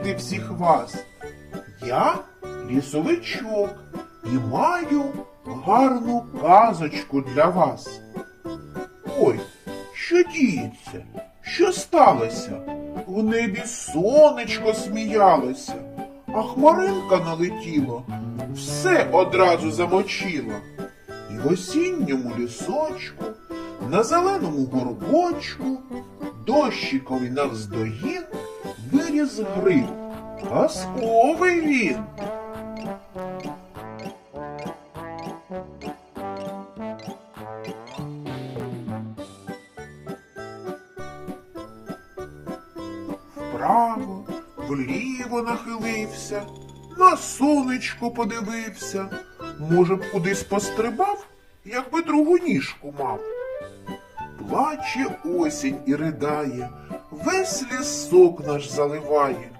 бачити всіх вас. Я лісовичок і маю гарну казочку для вас. Ой, що діється? Що сталося? В небі сонечко сміялося, а хмаринка налетіло, все одразу замочило. І в осінньому лісочку, на зеленому горбочку, дощикові навздогін виріс гриб. Казковий він. Вправо, вліво нахилився, на сонечко подивився. Може б кудись пострибав, якби другу ніжку мав. Плаче осінь і ридає, весь лісок наш заливає.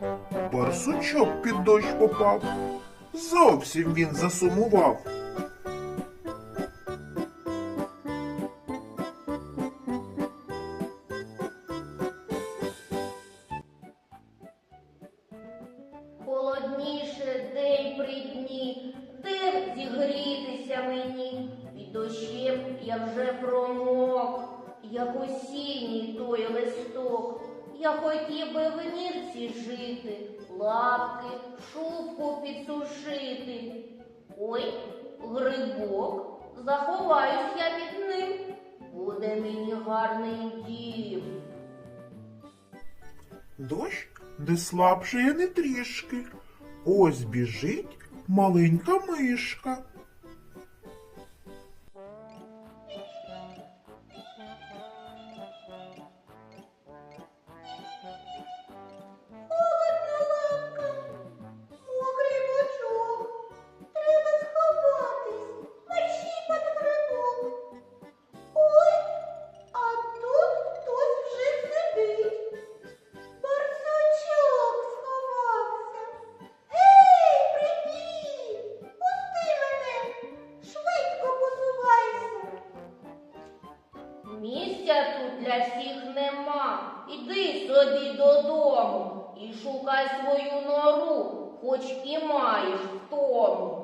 Барсучок під дощ попав, зовсім він засумував. Хотів би в нірці жити, лапки, шубку підсушити. Ой, грибок, заховаюсь я під ним, буде мені гарний дім. Дощ не слабшає не трішки. Ось біжить маленька мишка. Місця тут для всіх нема. Іди собі додому і шукай свою нору, хоч і маєш втому.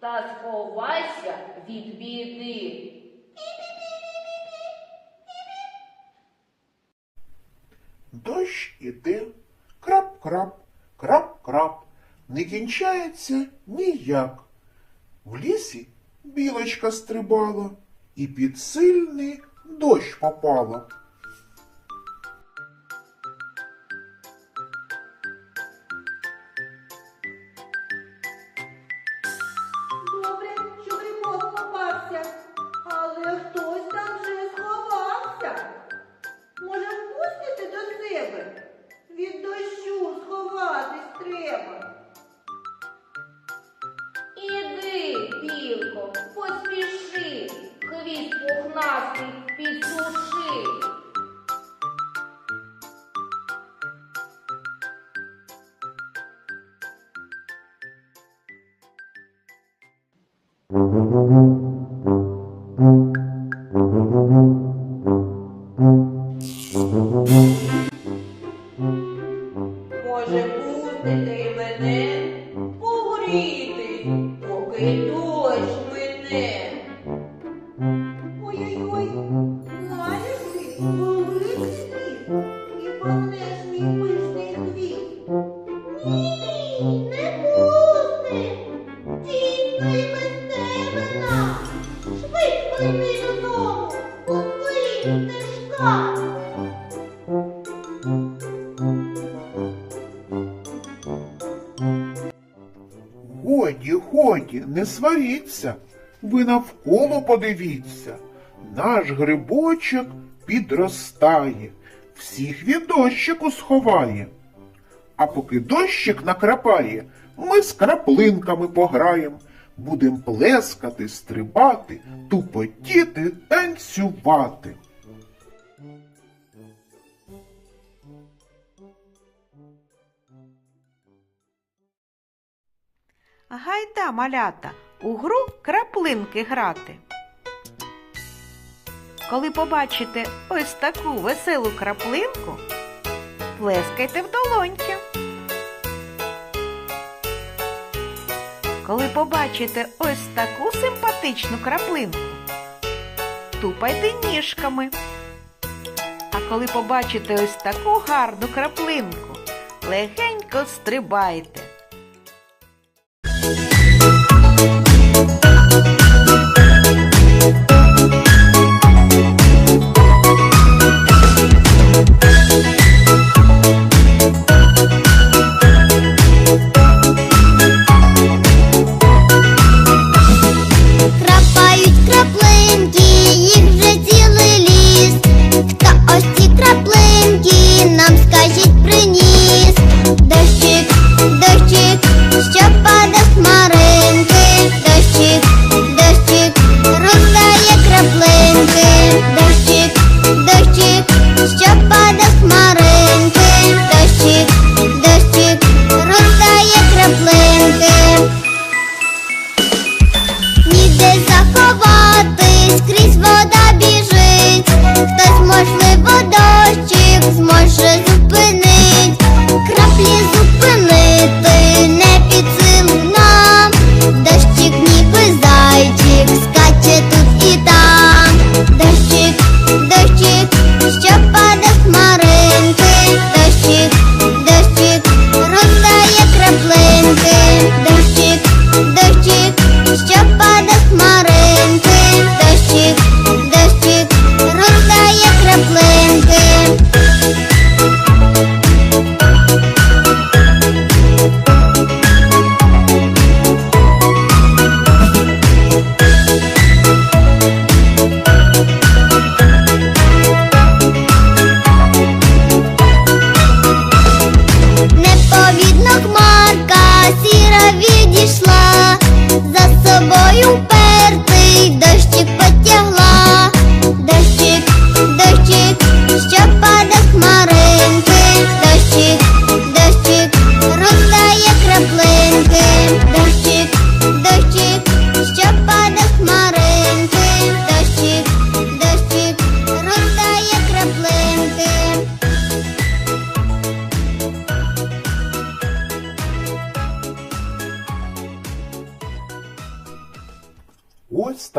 Та сховайся від біди. Дощ іде, крап-крап, крап-крап, не кінчається ніяк. В лісі білочка стрибала і під сильний дощ попала. Mm-hmm. не сваріться, ви навколо подивіться. Наш грибочок підростає, всіх від дощику сховає. А поки дощик накрапає, ми з краплинками пограєм, будем плескати, стрибати, тупотіти, танцювати. Гайда, малята, у гру краплинки грати. Коли побачите ось таку веселу краплинку, плескайте в долоньки. Коли побачите ось таку симпатичну краплинку, тупайте ніжками. А коли побачите ось таку гарну краплинку, легенько стрибайте.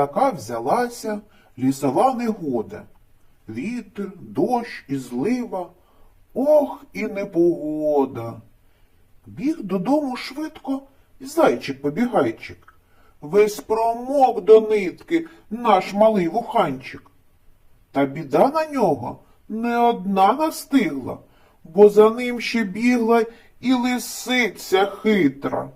така взялася лісова негода. Вітер, дощ і злива, ох і непогода. Біг додому швидко зайчик побігайчик. Весь промок до нитки наш малий вуханчик. Та біда на нього не одна настигла, бо за ним ще бігла і лисиця хитра.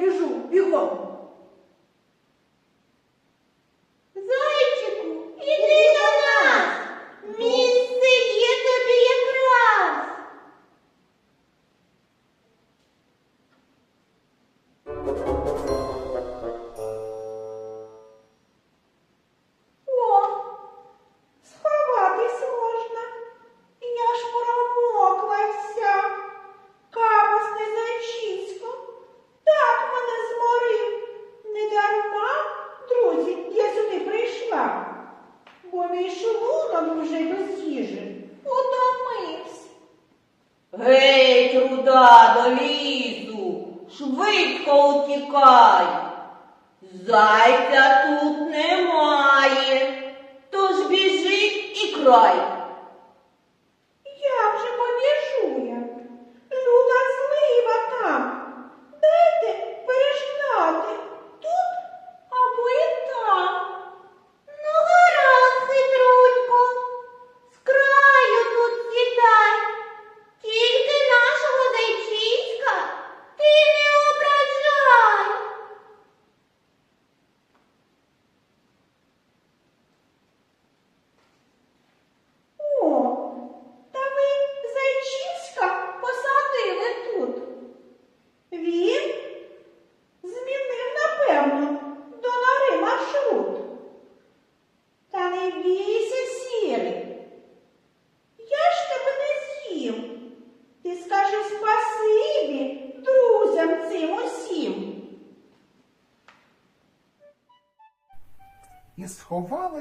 біжу, бігом.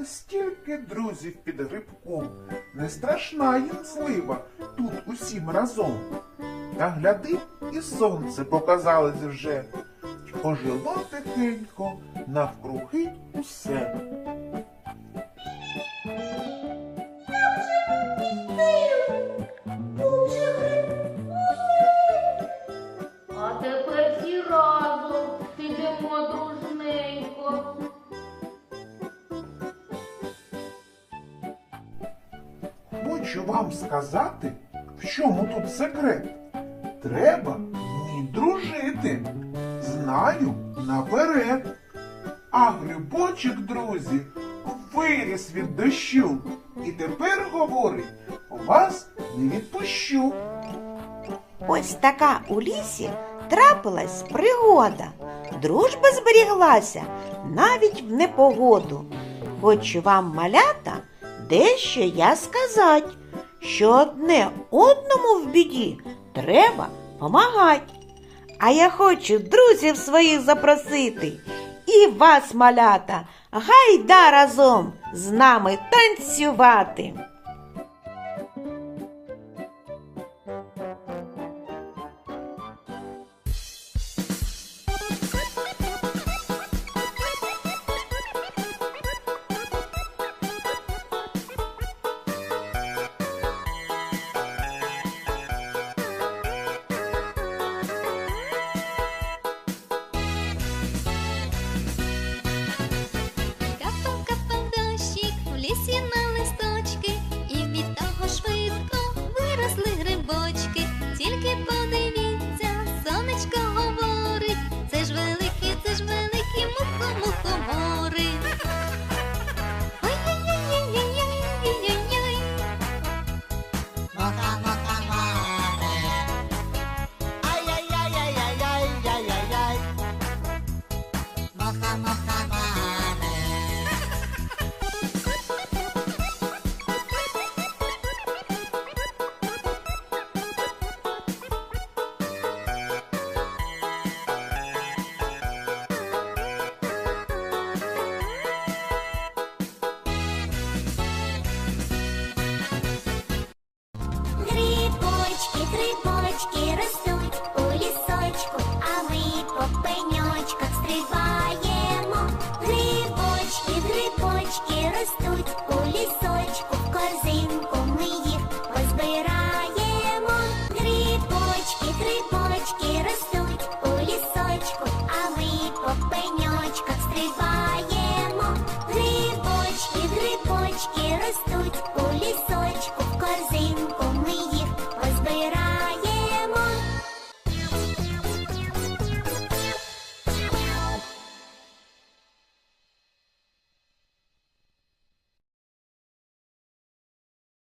Стільки друзів під грибком. Не страшна їм злива тут усім разом. Та гляди, і сонце показалось вже, Пожило ожило тихенько навкруги усе. Хочу вам сказати, в чому тут секрет. Треба вміть дружити. Знаю наперед. А грибочок, друзі, виріс від дощу. І тепер говорить, вас не відпущу. Ось така у лісі трапилась пригода. Дружба зберіглася навіть в непогоду. Хочу вам, малята, дещо я сказать, що одне одному в біді треба помагать. А я хочу друзів своїх запросити і вас, малята, гайда разом з нами танцювати.